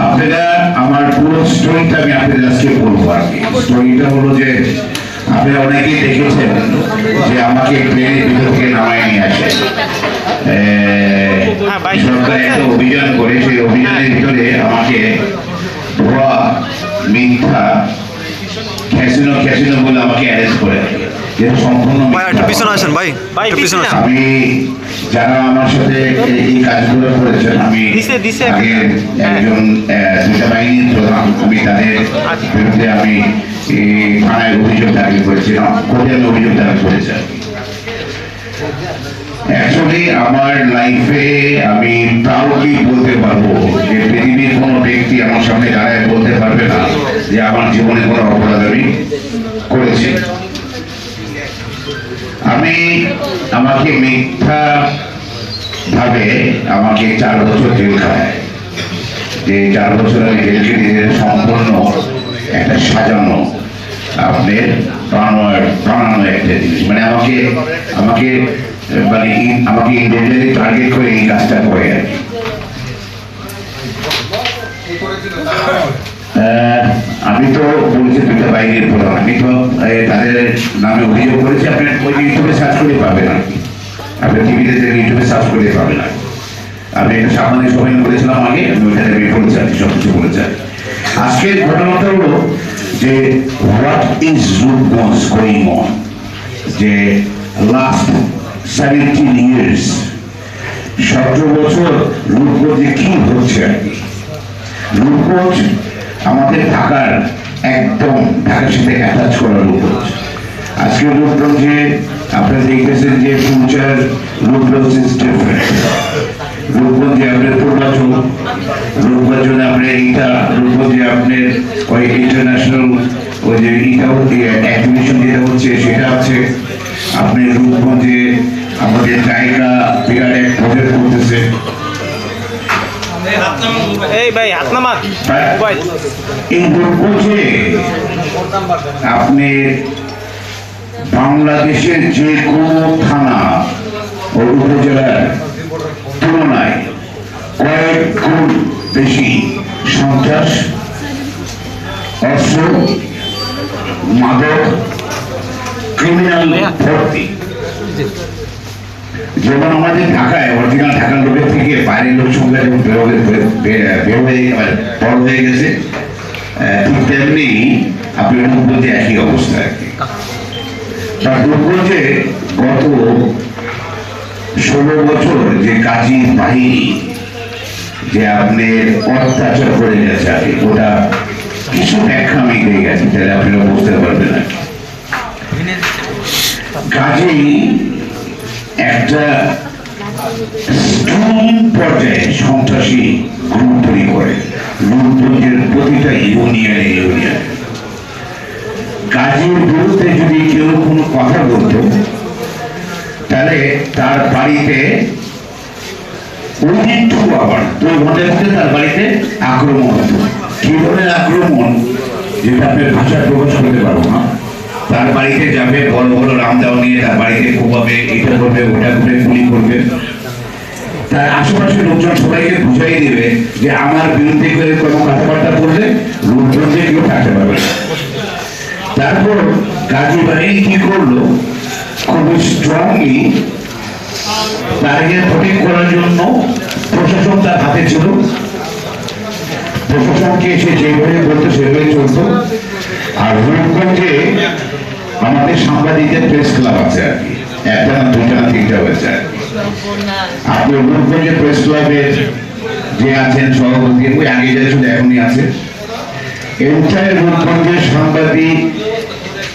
আপনারা আমার পুরো স্টোরিটা আমি আপনাদের আজকে বলব আর কি। স্টোরিটা হলো যে আপনারা অনেকেই দেখেছেন যে আমাকে প্লেনের ভিতর থেকে নামায় নিয়ে আসে। হ্যাঁ। সরকার একটা অভিযান করে সেই অভিযানের ভিতরে আমাকে ভুয়া মিথ্যা ক্যাসিনো ক্যাসিনো বলে আমাকে অ্যারেস্ট করে রাখে ভাই একটু পিছনে আসেন ভাই। ভাই, একটু পিছনে পিছনে আসেন। আমি যারা আমার সাথে এই- কাজগুলো করেছেন আমি দিছে, দিছে। আগে একজন দুটা বাহিনীর প্রধান আমি তাদের বিরুদ্ধে আমি থানায় অভিযোগ দাখিল করেছিলাম কোর্টে আমি অভিযোগ দাখিল করেছি অ্যাকচুয়ালি আমার লাইফে আমি প্রাউডলি বলতে পারব যে পৃথিবীর কোনো ব্যক্তি আমার সামনে দাঁড়ায় বলতে পারবে না যে আমার জীবনে কোনো অপরাধ আমি করেছি। আমি আমাকে মিথ্যা ভাবে আমাকে চার বছর জেল খায় যে চার বছর আমি জেল খেটে সম্পূর্ণ একটা সাজানো আপনার বানানো বানানো একটা জিনিস। মানে আমাকে আমাকে মানে আমাকে ইন্ডিভিজুয়ালি টার্গেট করে এই কাজটা করে আর কি। আমি তো বলেছি দুটা বাইরের প্রধান আমি তো তাদের নামে অভিযোগ করেছি, আপনি ওই ইউটিউবে সার্চ করে পাবেন কি। আপনি টিভিতে ইউটিউবে সার্চ করে পাবেন কি। আমি একটা সামান্য সময় করেছিলাম আগে, আমি ওইখানে করেছি আর কি সব কিছু বলেছি আজকের ঘটনাটা হলো যে what is Rupganj going on যে লাস্ট সেভেন্টিন ইয়ার্স সাথে অ্যাটাচ করা রূপগঞ্জ আজকে রূপগঞ্জে আপনারা দেখতেছেন যে ফিউচার ডিফারেন্ট রূপগঞ্জে আপনার পূর্বাচল রূপগঞ্জে আপনার এইটা রূপগঞ্জে আপনার ওই ইন্টারন্যাশনাল ওই যে ইটাও অ্যাক্টিভিশন যেটা হচ্ছে সেটা আছে আপনি রূপগঞ্জে আমাদের জায়গা বিরাট এক প্রজেক্ট করতেছে। এই ভাই হাত এই রূপগঞ্জে আপনি বাংলাদেশের যে কোনো থানা ও উপজেলার তুলনায় কয়েক গুণ বেশি সন্ত্রাস অস্ত্র মাদক ক্রিমিনাল ভর্তি। যেমন আমাদের ঢাকায় অরিজিনাল ঢাকার লোকের থেকে বাইরের লোক সংখ্যা যেমন বের হয়ে বড় হয়ে গেছে আহ, ঠিক তেমনি আপনি রূপগঞ্জে একই অবস্থা আর কি। তা রূপগঞ্জে গত ষোলো বছর যে কাজী বাহিনী যে আপনার অত্যাচার করে গেছে কি ওটা কিছু ব্যাখ্যা আমি দিয়ে গেছি, তাহলে আপনারা বুঝতে পারবেন আর কাজেই একটা পর্যায়ে সন্ত্রাসী গ্রুপ তৈরি করে। রূপগঞ্জের প্রতিটা ইউনিয়নে ইউনিয়নে। কাজের বিরুদ্ধে যদি কেউ কোনো কথা বলতো, তাহলে তার বাড়িতে নিয়ে বাড়িতে এটা করবে, ওটা করবে আশেপাশের লোকজন সবাইকে বুঝাই দেবে যে আমার বিরুদ্ধে করে কোনো কথাবার্তা বললে লোকজনকে কেউ থাকতে পারবে না। তারপর গাজী বাহিনী কি করল? খুবই স্ট্রংলি টার্গেট প্রোটেক্ট করার জন্য প্রশাসন তার হাতে ছিল। প্রশাসনকে সে যেভাবে বলতো সেভাবে আর আমাদের সাংবাদিকদের প্রেস ক্লাব আছে আর কি। একটা না দুইটা না তিনটা হয়েছে আপনি প্রেস ক্লাবের যে আছেন সভাপতি, ওই আগে যা ছিল এখনই আছে। এন্টায়ার রূপগঞ্জের সাংবাদিক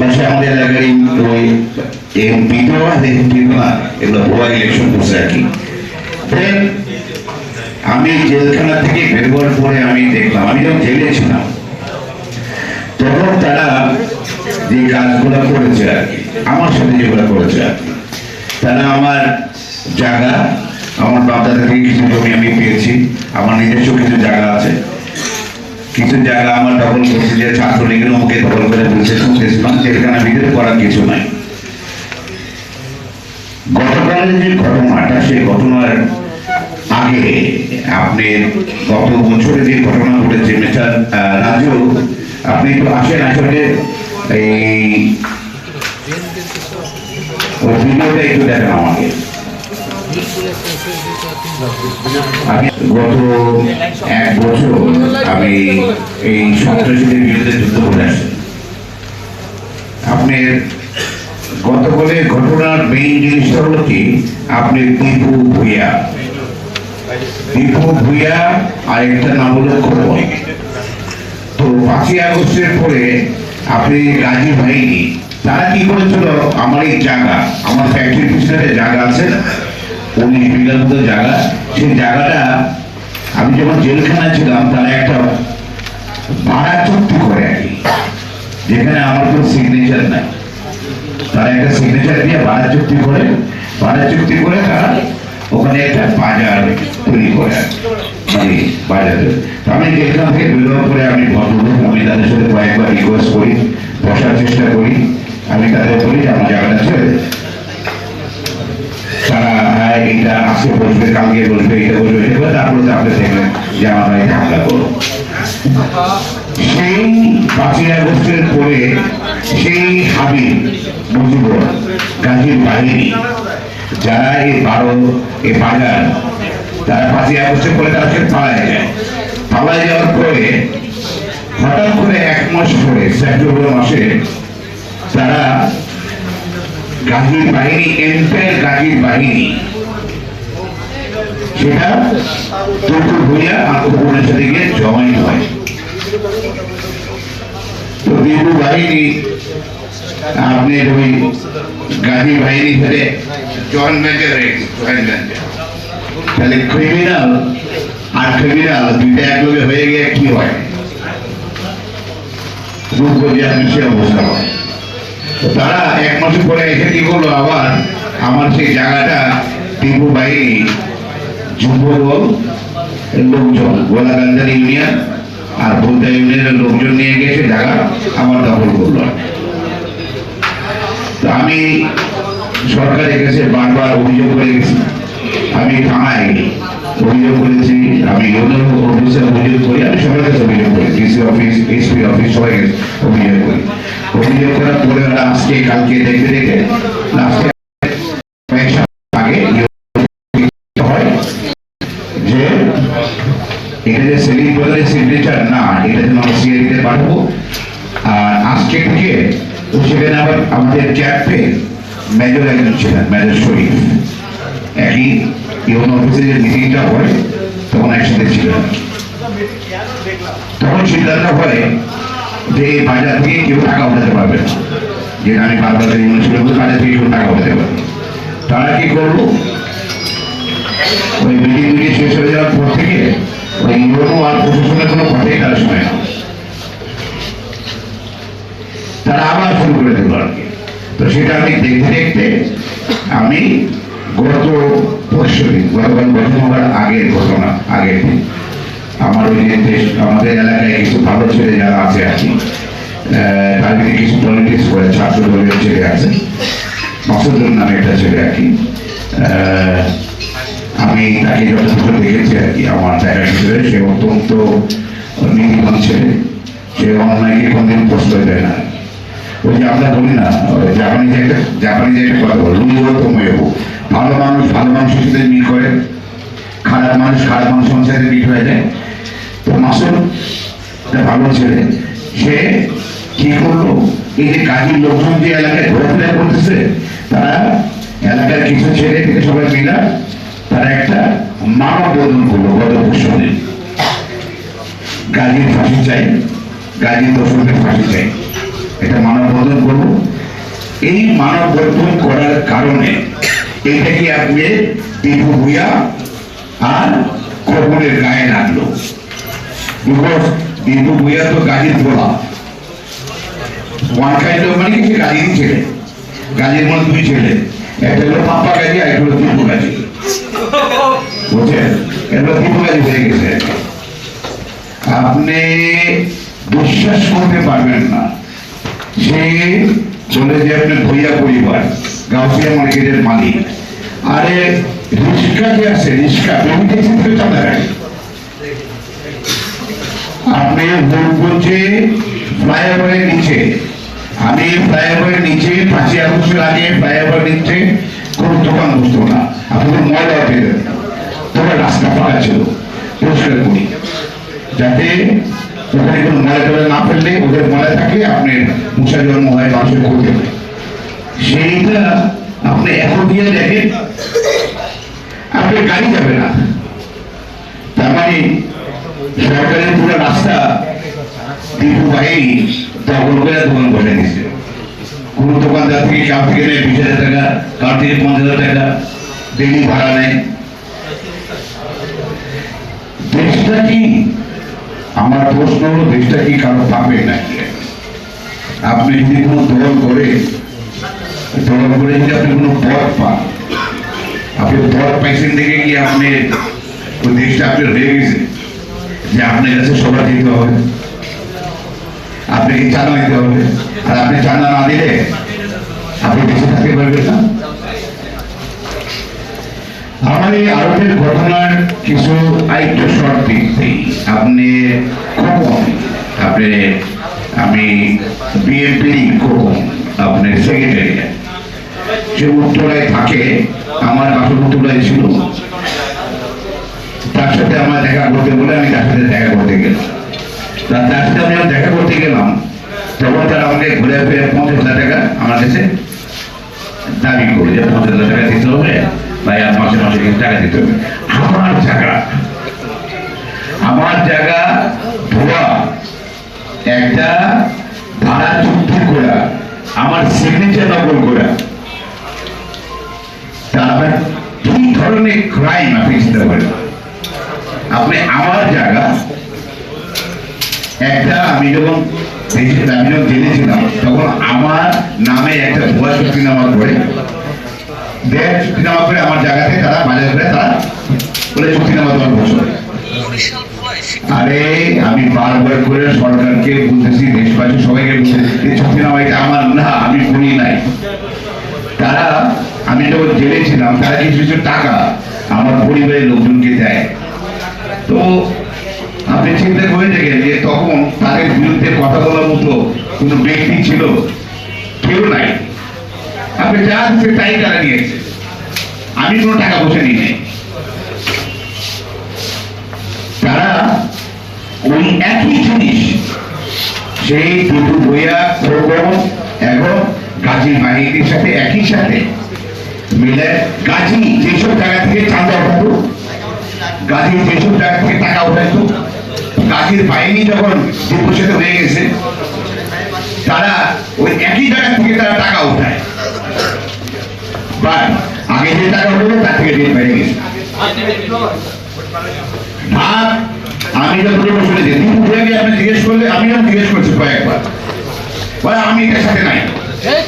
আমাদের এলাকার এই ওই ইলেকশন করছে আর আমি জেলখানা থেকে বেরোবার পরে আমি দেখলাম আমি যখন জেলে ছিলাম তখন তারা যে কাজগুলো করেছে আর কি আমার সাথে যেগুলো করেছে আর কি তারা আমার জায়গা আমার বাপদাদা থেকে কিছু জমি আমি পেয়েছি আমার নিজস্ব কিছু জায়গা আছে কিছু জায়গা আমার দখল করছে যে ছাত্রলীগের মুখে দখল করে বলছে শুনতেছিলাম জেলখানা ভিতরে করার কিছু নাই। গতকালের যে ঘটনাটা সেই ঘটনার আগে আপনি গত বছরে যে ঘটনা ঘটেছে, মিস্টার রাজু, আপনি একটু আসেন, আসলে এই ভিডিওটা একটু দেখেন আমাকে। আমি গত এক বছর আমি এই সন্ত্রাসীদের বিরুদ্ধে যুদ্ধ করে আসি। আপনার গত ঘটনার মেইন জিনিসটা হলো কি? আপনি দীপু ভুইয়া। দীপু ভুইয়া আর একটা নাম হলো তো পাঁচই আগস্টের পরে আপনি গাজী ভাইনি তারা কি করেছিল? আমার এই জায়গা, আমার ফ্যাক্টরির পিছনে জায়গা আছে উনিশ জায়গা সেই জায়গাটা আমি যখন জেলখানায় ছিলাম তারা একটা ভাড়া চুক্তি করে আর যেখানে আমার কোনো সিগনেচার নাই। তারা একটা সিগনেচার দিয়ে ভাড়া চুক্তি করে, ভাড়া চুক্তি করে তারা ওখানে একটা বাজার তৈরি করে মানে বাজারে আমি যেখান থেকে বেরোবার পরে আমি ভদ্রলোক, আমি তাদের সাথে কয়েকবার রিকোয়েস্ট করি, বসার চেষ্টা করি, আমি তাদের বলি আমার জায়গাটা ছেড়ে এটা আজকে বসবে, কালকে বসবে, এটা বসবে, এটা করে তারপরে আপনি দেখবেন যে আমার বাড়িতে হামলা করব সেই পাঁচই আগস্টের পরে সেই হাবিব মুজিবুর গান্ধীর বাহিনী, যারা এই বারো, এই বাজার, তারা পাঁচই আগস্টের পরে তারা সে পালায় যায়। পালায় যাওয়ার পরে হঠাৎ করে এক মাস পরে, সেপ্টেম্বর মাসে তারা গান্ধীর বাহিনী এন্টায়ার গান্ধীর বাহিনী সেটা আর সাথে গিয়ে জমাইন হয়। তো বিহু বাহিনী, আপনি ওই তাহলে ক্রিমিনাল আর ক্রিমিনাল দুইটা হয়ে গিয়ে কি হয়? তারা এক মাস পরে এসে কি করল আবার? আমার সেই জায়গাটা টিপু বাহিনী যুব দল লোকজন, গোলাগান্ধার ইউনিয়ন আর বোলদা ইউনিয়নের লোকজন নিয়ে গেছে জায়গা আমার দখল করল। আমি সরকারের কাছে বারবার অভিযোগ করে গেছি। আমি থানায় অভিযোগ করেছি, আমি অফিসে অভিযোগ করি, আমি সবার কাছে অভিযোগ করি, ডিসি অফিস, এসপি অফিস, সবাই অভিযোগ করি। অভিযোগ করার পরে আজকে, কালকে দেখতে দেখে এটা যে সেলিং ব্রাদারের সিগনেচার না, এটা যেন আমরা সিআইডিতে পাঠাবো আর আজকে থেকে সেখানে আবার আমাদের ক্যাম্পে মেজর একজন ছিলেন, মেজর শরীফ। একই ইউন অফিসে যে মিটিংটা হয়, তখন একসাথে ছিলেন। তখন সিদ্ধান্ত হয় যে এই বাজার থেকে কেউ টাকা উঠাতে পারবে না। যেটা আমি বারবার ইউনিয়ন ছিল বাজার থেকে কেউ টাকা উঠাতে পারবে। তারা কি করল? ওই মিটিং মিটিং শেষ হয়ে যাওয়ার পর থেকে ওই আর প্রশাসনের কোনো কথাই তারা শোনে না। তারা আবার শুরু করে দিল আর কি। তো সেটা আমি দেখতে দেখতে আমি গত পরশু দিন গতকাল গঠন আগের ঘটনা আগের দিন আমার ওই দেশ আমাদের এলাকায় কিছু ভালো ছেলে যারা আছে আর কি তার ভিতরে কিছু পলিটিক্স করে ছাত্র দলের ছেলে আছে মাসুদুল নামে একটা ছেলে আর কি আহ, আমি তাকে যতটুকু দেখেছি আর কি, আমার দেখা ভিতরে সে অত্যন্ত নীতিবান ছেলে। সে অন্যায়কে কোনদিন প্রশ্রয় দেয় না। ওই যে আমরা বলি না জাপানি জাপানিজ একটা জাপানিজ একটা কথা বল তোময় ভালো মানুষ, ভালো মানুষের সাথে মিল করে। খারাপ মানুষ, খারাপ মানুষের সাথে মিল হয়ে যায়। তো একটা ভালো ছেলে, সে কি করল? এই যে কাজের লোকজন যে এলাকায় ঘোরাফেরা করতেছে, তারা এলাকার কিছু ছেলে সবাই মিলা তারা একটা মানব বদল করল গত পরশু গাজীর ফাঁসি চাই, গাজীর দর্শকের ফাঁসি চাই। এটা মানব বদল করব এই মানব বদল করার কারণে এইটা কি আপনি আর খবরের গায়ে লাগল বিকজ ভূঁইয়া তো গাজীর অফ মানে কিছু গাজীর ছেলে? গাজীর মধ্যে দুই ছেলে। একটা হলো পাপ্পা গাজী আর একটা হলো দীপু গাজী। বুঝছেন? এটা গেছে? আপনি বিশ্বাস করতে পারবেন না সে বলে যে আপনি ভইয়া পরিবার, গাউসিয়া মার্কেটের মালিক। আরে রিক্সা যে আছে? রিক্সা গাড়ি আপনি ভুলগঞ্জে ফ্লাইওভারের নিচে। আমি ফ্লাইওভারের নিচে, পাঁচই আগস্টের আগে ফ্লাইওভার নিচে কোনো দোকান বসতো না। আপনাদের ময়লা পেয়ে তোমার রাস্তা ফাঁকা ছিল পরিষ্কার করি। যাতে ওখানে কোনো ময়লা টয়লা না ফেললে, ওদের ময়লা থাকলে আপনি মুসা জন্ম হয়, মানুষের করতে হয় সেইটা আপনি এখন দিয়ে দেখেন। আপনি গাড়ি যাবে না। তার মানে সরকারের পুরো রাস্তা দীর্ঘ বাহিনী দখল করে দোকান বসে দিচ্ছে কোন দোকানদার থেকে কাপ থেকে নেয় বিশ টাকা, কার থেকে পঞ্চাশ টাকা ডেলি ভাড়া নেয়। দেশটা কি? আমার প্রশ্ন হলো, দেশটা কি কারও পাবে নাকি? আপনি যদি কোনো দল করে দল করে যদি আপনি কোনো পদ পান, আপনি পদ পাইছেন দেখে কি আপনি ওই দেশটা আপনার হয়ে গেছে যে আপনার কাছে সবার দিতে হবে। আপনাকে চাঁদা দিতে হবে। আর আপনি চাঁদা না দিলে আপনি দেশে থাকতে পারবেন না। আমার আরবের ঘটনার কিছু আরেকটু শর্ট দিক আপনি আপনি, আমি বিএনপি খোকন আপনার সেক্রেটারি সে উত্তরায় থাকে, আমার বাসা উত্তরায় ছিল। তার সাথে আমার দেখা করতে বলে আমি তার সাথে দেখা করতে গেলাম। তা তার সাথে আমি দেখা করতে গেলাম। তখন তারা আমাকে ঘুরে ফিরে পঞ্চাশ হাজার টাকা আমার কাছে দাবি করে যে পঞ্চাশ হাজার টাকা দিতে হবে। ভাই মাসে মাসে কিছু টাকা দিতে হবে। আমার জায়গা আমার জায়গা ধোয়া একটা ভাড়া চুক্তি করা আমার সিগনেচার নকল করা তারপরে কি ধরনের ক্রাইম আপনি চিন্তা করেন? আপনি আমার জায়গা, একটা আমি যখন আমি যখন জেলে ছিলাম তখন আমার নামে একটা ভুয়া চুক্তি নামা করে দেড় চুক্তি নামা করে আমার জায়গাতে তারা বাজার করে তারা বলে চুক্তি নামা তোমার বছর আরে, আমি বারবার করে সরকারকে বলতেছি, দেশবাসী সবাইকে বলতেছি চুক্তি নামা এটা আমার না, আমি করি নাই। তারা, আমি যখন জেলে ছিলাম, তারা কিছু কিছু টাকা আমার পরিবারের লোকজনকে দেয়। তো আপনি চিন্তা করে দেখেন যে তখন তাদের বিরুদ্ধে কথা বলার মতো কোনো ব্যক্তি ছিল, কেউ নাই। আপনি যা দিচ্ছে তাই তারা নিয়েছে। আমি কোনো টাকা পয়সা নিই নাই। তারা ওই একই জিনিস, সেই দুটো বইয়া, খোকন এবং গাজী বাহিনীর সাথে একই সাথে মিলে গাজী যেসব জায়গা থেকে চাঁদা উঠাতো, গাজী যেসব জায়গা থেকে টাকা উঠাইতো গাজীর বাহিনী যখন বিভূষিত হয়ে গেছে, তারা ওই একই জায়গা থেকে তারা টাকা উঠায়। বাট আগে যে টাকা উঠবে তার থেকে রেট বেড়ে গেছে। আমি দীপু ভূয়াকে আপনি জিজ্ঞেস করলে আমি জিজ্ঞেস করছি কয়েকবার। বলে, আমি এটার সাথে নাই।